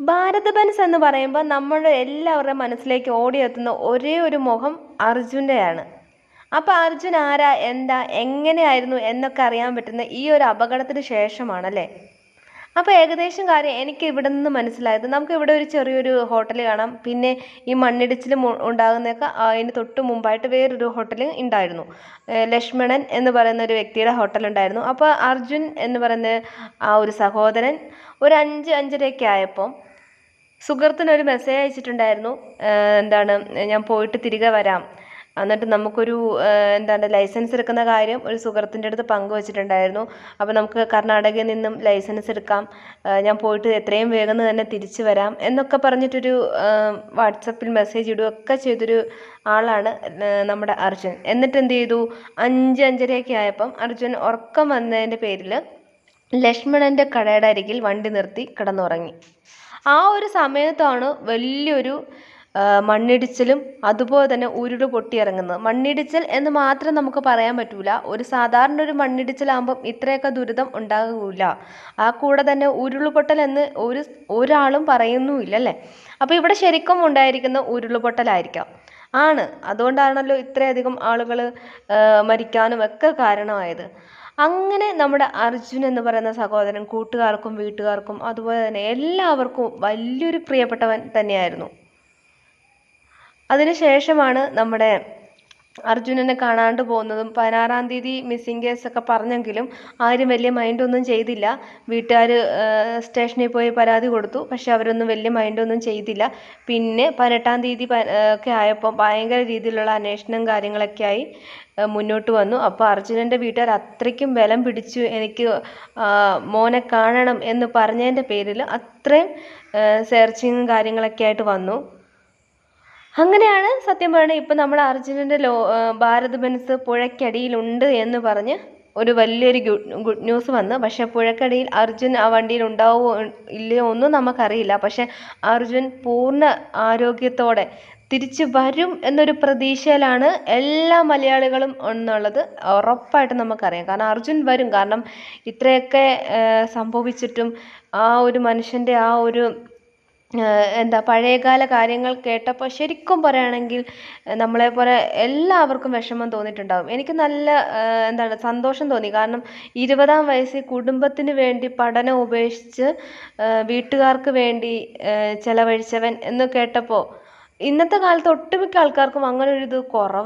Bharat Benz എന്ന് പറയുമ്പോൾ നമ്മുടെ എല്ലാവരുടെ മനസ്സിലേക്ക് ഓടിയെത്തുന്ന ഒരേ ഒരു മുഖം അർജുന്റെയാണ് അപ്പോൾ അർജുൻ ആരാ? എന്താ? എങ്ങനെയായിരുന്നു? എന്നൊക്കെ അറിയാൻ പറ്റുന്ന ഈ ഒരു അപകടത്തിന് ശേഷമാണല്ലേ? അപ്പോൾ ഏകദേശം കാര്യം എനിക്ക് ഇവിടെ നിന്ന് മനസ്സിലായത്. നമുക്ക് ഇവിടെ ഒരു ചെറിയൊരു ഹോട്ടൽ കാണാം. പിന്നെ ഈ മണ്ണിടിച്ചിൽ ഉണ്ടാകുന്നതൊക്കെ അതിന് തൊട്ട് മുമ്പായിട്ട് വേറൊരു ഹോട്ടൽ ഉണ്ടായിരുന്നു. ലക്ഷ്മണൻ എന്ന് പറയുന്ന ഒരു വ്യക്തിയുടെ ഹോട്ടൽ ഉണ്ടായിരുന്നു. അപ്പോൾ അർജുൻ എന്ന് പറയുന്ന ആ ഒരു സഹോദരൻ ഒരു അഞ്ച് അഞ്ചരയൊക്കെ ആയപ്പോൾ സുഹൃത്തിനൊരു മെസ്സേജ് അയച്ചിട്ടുണ്ടായിരുന്നു. എന്താണ് ഞാൻ പോയിട്ട് തിരികെ വരാം. എന്നിട്ട് നമുക്കൊരു എന്താണ് ലൈസൻസ് എടുക്കുന്ന കാര്യം ഒരു സുഹൃത്തിന്റെ അടുത്ത് പങ്കുവച്ചിട്ടുണ്ടായിരുന്നു അപ്പോൾ നമുക്ക് കർണാടകയിൽ നിന്നും ലൈസൻസ് എടുക്കാം. ഞാൻ പോയിട്ട് എത്രയും വേഗം തന്നെ തിരിച്ചു വരാം എന്നൊക്കെ പറഞ്ഞിട്ടൊരു വാട്സപ്പിൽ മെസ്സേജ് ഇടുകയൊക്കെ ചെയ്തൊരു ആളാണ് നമ്മുടെ അർജുൻ. എന്നിട്ട് എന്ത് ചെയ്തു? അഞ്ച് അഞ്ചരയൊക്കെ ആയപ്പം അർജുൻ ഉറക്കം വന്നതിന്റെ പേരിൽ ലക്ഷ്മണന്റെ കടയുടെ അരികിൽ വണ്ടി നിർത്തി കിടന്നുറങ്ങി. ആ ഒരു സമയത്താണ് വലിയൊരു മണ്ണിടിച്ചിലും അതുപോലെ തന്നെ ഉരുൾ പൊട്ടിയിറങ്ങുന്നത്. മണ്ണിടിച്ചിൽ എന്ന് മാത്രം നമുക്ക് പറയാൻ പറ്റൂല. ഒരു സാധാരണ ഒരു മണ്ണിടിച്ചിലാകുമ്പം ഇത്രയൊക്കെ ദുരിതം ഉണ്ടാകില്ല ആ കൂടെ തന്നെ ഉരുൾപൊട്ടൽ എന്ന് ഒരു ഒരാളും പറയുന്നുമില്ല അല്ലേ? അപ്പോൾ ഇവിടെ ശരിക്കും ഉണ്ടായിരിക്കുന്ന ഉരുൾപൊട്ടലായിരിക്കാം ആണ്. അതുകൊണ്ടാണല്ലോ ഇത്രയധികം ആളുകൾ മരിക്കാനും ഒക്കെ കാരണമായത്. അങ്ങനെ നമ്മുടെ അർജുൻ എന്ന് പറയുന്ന സഹോദരൻ കൂട്ടുകാർക്കും വീട്ടുകാർക്കും അതുപോലെ തന്നെ എല്ലാവർക്കും വലിയൊരു പ്രിയപ്പെട്ടവൻ തന്നെയായിരുന്നു. അതിനുശേഷമാണ് നമ്മുടെ അർജുനനെ കാണാണ്ട് പോകുന്നതും പതിനാറാം തീയതി മിസ്സിംഗ് കേസ് ഒക്കെ പറഞ്ഞെങ്കിലും ആരും വലിയ മൈൻഡൊന്നും ചെയ്തില്ല. വീട്ടുകാർ സ്റ്റേഷനിൽ പോയി പരാതി കൊടുത്തു. പക്ഷെ അവരൊന്നും വലിയ മൈൻഡൊന്നും ചെയ്തില്ല. പിന്നെ പതിനെട്ടാം തീയതി ഒക്കെ ആയപ്പോൾ ഭയങ്കര രീതിയിലുള്ള അന്വേഷണം കാര്യങ്ങളൊക്കെ ആയി മുന്നോട്ട് വന്നു. അപ്പോൾ അർജുനന്റെ വീട്ടുകാർ അത്രയ്ക്കും ബലം പിടിച്ചു എനിക്ക് മോനെ കാണണം എന്ന് പറഞ്ഞതിന്റെ പേരിൽ അത്രയും സെർച്ചിങ്ങും കാര്യങ്ങളൊക്കെ ആയിട്ട് വന്നു. അങ്ങനെയാണ് സത്യം പറയുന്നത് ഇപ്പം നമ്മൾ അർജുനന്റെ ലോ ഭാരത് ബെൻസ് പുഴയ്ക്കടിയിലുണ്ട് എന്ന് പറഞ്ഞ് ഒരു വലിയൊരു ഗുഡ് ന്യൂസ് വന്ന്. പക്ഷേ പുഴക്കടിയിൽ അർജുൻ ആ വണ്ടിയിൽ ഉണ്ടാവുമോ ഇല്ലയോ ഒന്നും നമുക്കറിയില്ല. പക്ഷേ അർജുൻ പൂർണ ആരോഗ്യത്തോടെ തിരിച്ചു വരും എന്നൊരു പ്രതീക്ഷയിലാണ് എല്ലാ മലയാളികളും എന്നുള്ളത് ഉറപ്പായിട്ടും നമുക്കറിയാം. കാരണം അർജുൻ വരും. കാരണം ഇത്രയൊക്കെ സംഭവിച്ചിട്ടും ആ ഒരു മനുഷ്യന്റെ ആ ഒരു എന്താ പഴയകാല കാര്യങ്ങൾ കേട്ടപ്പോൾ ശരിക്കും പറയുകയാണെങ്കിൽ നമ്മളെപ്പോലെ എല്ലാവർക്കും വിഷമം തോന്നിയിട്ടുണ്ടാകും എനിക്ക് നല്ല എന്താണ് സന്തോഷം തോന്നി. കാരണം ഇരുപതാം വയസ്സിൽ കുടുംബത്തിന് വേണ്ടി പഠനം ഉപേക്ഷിച്ച് വീട്ടുകാർക്ക് വേണ്ടി ചെലവഴിച്ചവൻ എന്ന് കേട്ടപ്പോൾ ഇന്നത്തെ കാലത്ത് ഒട്ടുമിക്ക ആൾക്കാർക്കും അങ്ങനെ ഒരു ഇത് കുറവാണ്